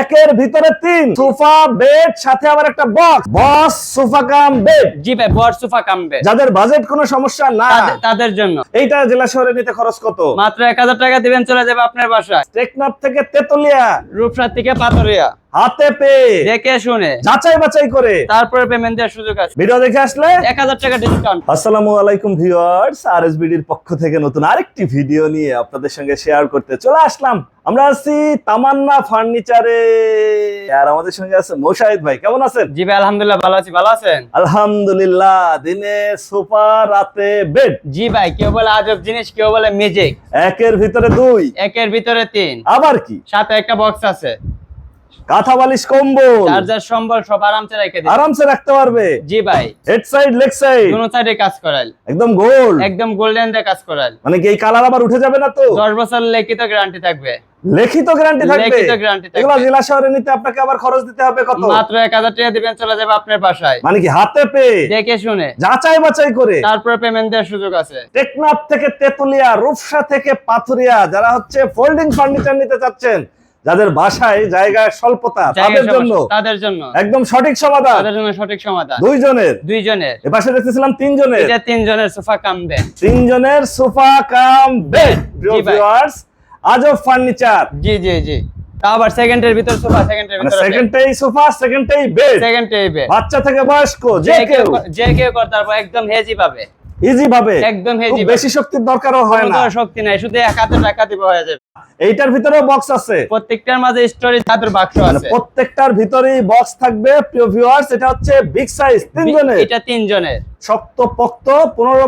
একের ভিতরে তিন। সোফা বেড সাথে আবার একটা box boss sofa cum bed জি ভাই বস সোফা কাম বেড যাদের বাজেট কোনো সমস্যা না তাদের- জন্য। এইটা জেলা শহরে নিতে খরচ কত? মাত্র এক হাজার টাকা দিবেন চলে যাবে আপনার বাসায়। টেকনাফ থেকে তেতুলিয়া। রূপসা থেকে পাথরিয়া। হাতে পেয়ে দেখে শুনে। যাচাই বাছাই করে। তারপরে পেমেন্ট দেওয়ার সুযোগ আছে। ভিডিও দেখে আসলে? এক হাজার টাকা ডিসকাউন্ট আসসালামু আলাইকুম ভিউয়ার্স আরএসবিডির পক্ষ থেকে নতুন আরেকটি ভিডিও নিয়ে আপনাদের সঙ্গে শেয়ার করতে চলে আসলাম। আমরা আছি তামান্না ফার্নিচারে। আর আমাদের সঙ্গে আছে মোশাহিদ ভাই কেমন আছেন? জি ভাই আলহামদুলিল্লাহ ভালো আছি। ভালো আছেন? আলহামদুলিল্লাহ দিনে সোফা রাতে বেড জি ভাই কেউ বলে আজব জিনিস কেউ বলে ম্যাজিক একের ভিতরে দুই। একের ভিতরে তিন। আবার কি? সাথে একটা বক্স আছে। কাঁথা বালিশ কম্বল। চার্জার সম্বল সব আরামসে রেখে দিন। আরামসে রাখতে পারবে। জি ভাই। হেড সাইড লেগ সাইড দুনো সাইডে কাজ করাল। একদম গোল। একদম গোল্ডেন দিয়ে কাজ করাল। মানে কি এই কালার আবার উঠে যাবে না তো? দশ বছর লিখিত গ্যারান্টি থাকবে। লিখিত গ্যারান্টি থাকবে? লিখিত গ্যারান্টি এগুলো থাকবে জেলা শহরে নিতে আপনাকে আবার খরচ দিতে হবে কত? মাত্র এক হাজার টাকা দিবেন চলে যাবে আপনার বাসায়। মানে কি হাতে পেয়ে দেখে শুনে। যাচাই বাছাই করে। তারপরে পেমেন্ট দেওয়ার সুযোগ আছে। টেকনাফ থেকে তেতুলিয়া রূপসা থেকে পাথুরিয়া যারা হচ্ছে ফোল্ডিং ফার্নিচার নিতে চাচ্ছেন যাদের বাসায় জায়গার স্বল্পতা তাদের জন্য তাদের জন্য। একদম সঠিক সমাধান। তাদের জন্য সঠিক সমাধান। দুইজনের। দুইজনের। এপাশে দেখতেছিলাম তিনজনের। এটা তিনজনের সোফা কামবে তিনজনের সোফা কাম বেড। ভিউয়ার্স আজব ফার্নিচার জি জি জি। আবার সেকেন্ডের ভিতর সোফা সেকেন্ডের মানে ভিতর সেকেন্ডটাই সোফা সেকেন্ডটাই বেড সেকেন্ড টেবিল বাচ্চা থেকে বয়স্ক যে কেউ কেউ। যে কেউ করতে পারব একদম হেজি পাবে। ইজি ভাবে। একদম হেজি বেশি শক্তির দরকারও হয় না। শক্তি নাই শুধু এক হাতে টাকা দিব হয়ে যাবে। এইটার ভিতরেও বক্স আছে। প্রত্যেকটার মাঝে স্টোরেজ জাদুর বাক্স মানে আছে। প্রত্যেকটার ভিতরেই বক্স থাকবে প্রিয় ভিউয়ার্স এটা হচ্ছে বিগ সাইজ তিনজনের। এটা তিনজনের।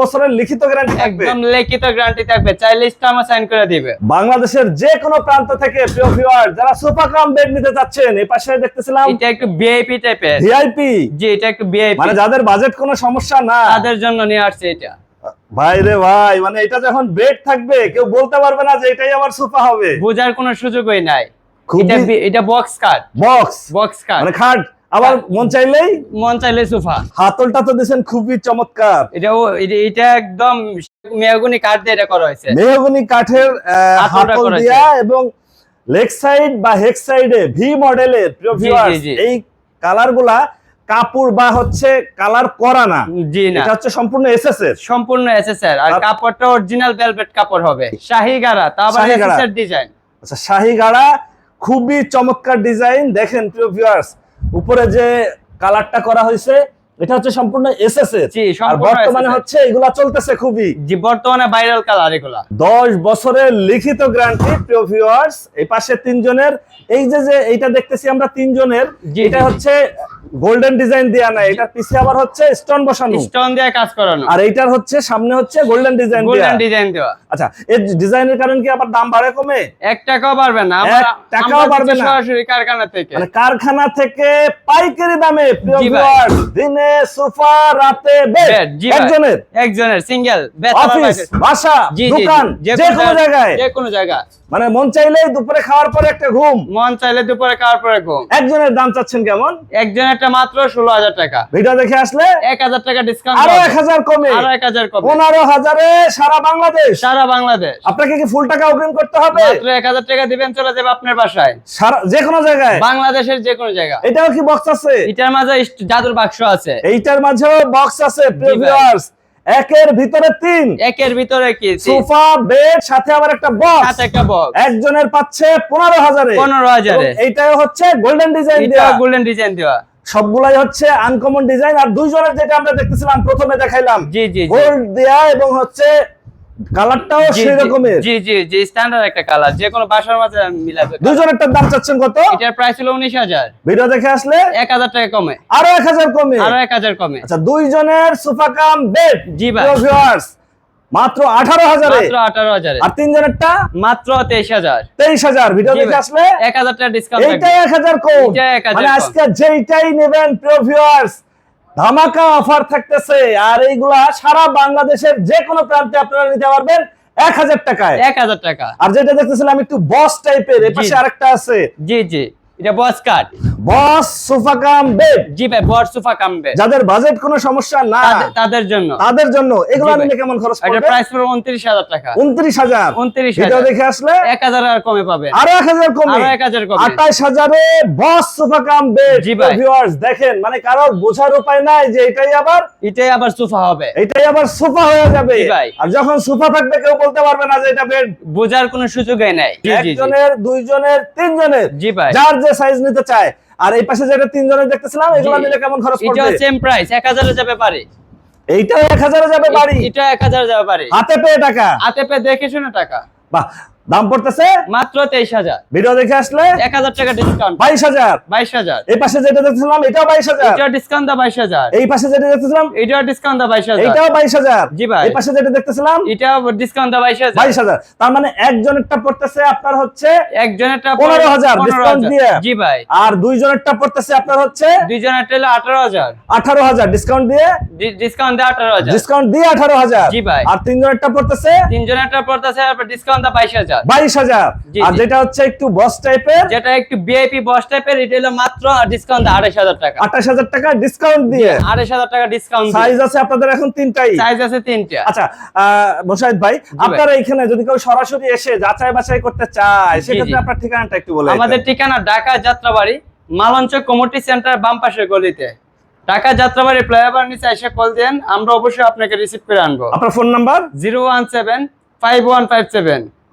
বছরের লিখিত গ্যারান্টি থাকবে। একদম লিখিত গ্যারান্টি থাকবে। চাইলে আমার সাইন করে দিবে। বাংলাদেশের যে কোনো প্রান্ত থেকে প্রিয় ভিউয়ার যারা সুপার কাম বেড নিতে এই পাশে দেখতেছিলাম এটা একটু ভিআইপি টাইপের ভিআইপি জি এটা একটু ভিআইপি মানে যাদের বাজেট কোনো সমস্যা না। তাদের জন্য নিয়ে আসছে এটা। ভাই রে ভাই মানে এটা যখন বেড থাকবে কেউ বলতে পারবে না যে এটাই আমার সোফা হবে। বোঝার কোনো সুযোগই নাই। এটা এটা box cut box box cut মানে খাট। আবার মন চাইলেই? মন চাইলে সোফা। হাতলটা তো দিয়েছেন খুবই চমৎকার। এটা এটা- একদম মেহগুনি কাঠ দিয়ে এটা করা হয়েছে। মেহগনি কাঠের হাতল দিয়া এবং লেগ সাইড বা হেড সাইডে ভি মডেলের। এই কালারগুলা কাপড় বা হচ্ছে কালার করা না। জি না। এটা হচ্ছে সম্পূর্ণ এসএস এর সম্পূর্ণ এসএসআর আর আর- কাপড়টা অরিজিনাল ভেলভেট কাপড় হবে। শাহি তা আবার গারা। ডিজাইন আচ্ছা শাহী গাড়া খুবই চমৎকার ডিজাইন দেখেন প্রিয় ভিউয়ার্স উপরে যে কালারটা করা হয়েছে এটা হচ্ছে সম্পূর্ণ আর বর্তমানে হচ্ছে এগুলা চলতেছে খুবই। জি বর্তমানে ভাইরাল কালার এগুলা। দশ বছরের লিখিত গ্যারান্টি প্রিয় ভিউয়ার্স এই পাশে তিনজনের এই যে যে এইটা দেখতেছি আমরা তিনজনের এটা। হচ্ছে গোল্ডেন ডিজাইন দেয়া না এটার পিছে আবার হচ্ছে স্টোন বসানো। স্টোন দিয়ে কাজ করানো। আর এইটার হচ্ছে সামনে হচ্ছে গোল্ডেন ডিজাইন গোল্ডেন ডিজাইন দেওয়া। আচ্ছা এই ডিজাইনের কারণে কি আবার দাম বাড়ে কমে? এক টাকাও পারবে না। আমরা টাকাও দিচ্ছি না। সরাসরি কারখানা থেকে। মানে কারখানা থেকে পাইকারি দামে প্রিয় ভিউয়ার্স দিনে সোফা রাতে বেড। একজনের। একজনের সিঙ্গেল অফিস বাসা দোকান যে কোনো জায়গায়। যে কোনো জায়গায়। মানে মন চাইলেই দুপুরে খাওয়ার পরে একটা ঘুম। মন চাইলে দুপুরে খাওয়ার পরে ঘুম। একজনের দাম চাচ্ছেন কেমন? একজনেরটা মাত্র ষোলো হাজার টাকা। ভিডিও দেখে আসলে এক হাজার টাকা ডিসকাউন্ট আরও এক হাজার কমে। আরও এক হাজার কমে। পনেরো হাজারে সারা বাংলাদেশ। সারা বাংলাদেশ। আপনাকে কি ফুল টাকা অগ্রিম করতে হবে? মাত্র এক হাজার টাকা দিবেন চলে যাবে আপনার বাসায়। সারা যে কোনো জায়গায়। বাংলাদেশের যে কোনো জায়গা। এটাও কি বক্স আছে? এটার মাঝে জাদুর বাক্স আছে। এইটার মাঝেও বক্স আছে viewers। একের ভিতরে তিন। একের ভিতরে কি? সোফা বেড সাথে আবার একটা বক্স সাথে একটা বক্স একজনের পাচ্ছে পনেরো হাজারে। পনেরো হাজারে। এবং এইটাও হচ্ছে গোল্ডেন ডিজাইন এটা দেওয়া। গোল্ডেন ডিজাইন দেওয়া। সবগুলাই হচ্ছে আনকমন ডিজাইন আর দুইজনের যেটা আমরা দেখতেছিলাম প্রথমে দেখাইলাম। জি জি জি। গোল্ড দেয়া এবং হচ্ছে কালারটাও সেই জি, রকমের জি জি জি স্ট্যান্ডার্ড একটা কালার যে কোনো বাসার মাঝে মিলাবে দুইজনেরটার দাম চাচ্ছেন কত? এটার প্রাইস উনিশ হাজার। ভিডিও দেখে আসলে এক হাজার টাকা কমে। আরও এক হাজার কমে। আরও এক হাজার কমে। আচ্ছা দুইজনের সোফা কাম বেড। জি ভাই। ভিউয়ার্স মাত্র আঠারো হাজারে। মাত্র আঠারো হাজারে। আর তিনজনেরটা? মাত্র তেইশ হাজার। তেইশ হাজার। ভিডিও দেখে আসলে এক হাজার টাকা ডিসকাউন্ট এইটা এক হাজার মানে কম। আজকে যেইটাই নেবেন প্রিয় ভিউয়ার্স ধামাকা অফার থাকতেছে আর এইগুলা সারা বাংলাদেশের যে কোনো প্রান্তে আপনারা নিতে পারবেন এক হাজার টাকায়। এক হাজার টাকা। আর যেটা দেখতেছিলাম একটু বস টাইপের এ পাশে আরেকটা আছে। জি জি। এটা বস কাট বস সোফা কাম বেড। জি ভাই বড় সোফা কামবে যাদের বাজেট কোনো সমস্যা না তাদের- জন্য। তাদের জন্য এগুলো নিলে কেমন খরচ এটা প্রাইস পড়বে উনত্রিশ হাজার টাকা। উনত্রিশ হাজার। উনত্রিশ ভিডিও দেখে আসলে এক হাজার আর কমে পাবেন আরও এক হাজার কমে। আরও এক হাজার কমে। আঠাইশ হাজারে বস সোফা কাম বেড। জি ভাই। ভিউয়ার্স দেখেন মানে কারও বোঝার উপায় নাই যে এটাই আবার এটাই আবার সোফা হবে। এটাই আবার সোফা হয়ে যাবে। আর যখন সোফা থাকবে কেউ বলতে পারবে না যে এটা বেড। বোঝার কোনো সুযোগই নাই। একজনের দুইজনের তিনজনের। জি ভাই। যার যে সাইজ নিতে চায় আর এই পাশে যেটা তিনজনের দেখতেছিলাম এগুলো মিলে নিলে কেমন খরচ পড়বে? এটা সেম প্রাইস এক হাজারে যাবে পারে এইটা এক হাজারে যাবে বাড়ি? এটা এক হাজারে যাবে পারে হাতে পেয়ে টাকা। হাতে পেয়ে দেখে শুনে টাকা। বাহ দাম পড়তেছে? মাত্র তেইশ হাজার। ভিডিও দেখে আসলে? এক হাজার টাকা ডিসকাউন্ট বাইশ হাজার। বাইশ হাজার। এই পাশে যেটা দেখতেছিলাম এটাও বাইশ হাজার। এটা ডিসকাউন্ট দা বাইশ হাজার। এই পাশে যেটা দেখতেছিলাম এটা ডিসকাউন্ট দা বাইশ হাজার। এইটাও বাইশ হাজার। জি ভাই। এই পাশে যেটা দেখতেছিলাম এটা ডিসকাউন্ট দা বাইশ হাজার। বাইশ হাজার। তার মানে একজনেরটা পড়তেছে আপনার হচ্ছে একজনেরটা পনেরো হাজার, হাজার। দিয়ে। জি ভাই। আর দুইজনেরটা পড়তেছে আপনার হচ্ছে দুইজনেরটা হলো আঠারো হাজার। আঠারো হাজার ডিসকাউন্ট দিয়ে। ডিসকাউন্ট দেয় আঠারো হাজার। ডিসকাউন্ট দিয়ে আঠারো হাজার। জি ভাই। আর তিনজনেরটা পড়তেছে? তিনজনেরটা পড়তেছে ডিসকাউন্ট দা বাইশ হাজার। বাইশ হাজার। আর যেটা হচ্ছে একটু বস টাইপের যেটা একটু ভিআইপি বস টাইপের এটা হলো মাত্র ডিসকাউন্ট আড়াইশ হাজার টাকা। আঠাশ হাজার টাকা ডিসকাউন্ট দিয়ে। আড়াইশ হাজার টাকা ডিসকাউন্ট সাইজ আছে আপনাদের এখন তিনটাই। সাইজ আছে তিনটা। আচ্ছা মোশাহিদ ভাই। আপনারা এখানে যদি কেউ সরাসরি এসে যাচাই বাছাই করতে চায় সেক্ষেত্রে আপনার ঠিকানাটা একটু বলে আমাদের ঠিকানা ঢাকা যাত্রাবাড়ি মালঞ্চ কমিটি সেন্টার বাম পাশের গলিতে। ঢাকা যাত্রাবাড়ি ফ্লাইওভার নিচে এসে কল দেন আমরা অবশ্যই আপনাকে রিসিভ করে আনব। আপনার phone number zero one seven five one five seven.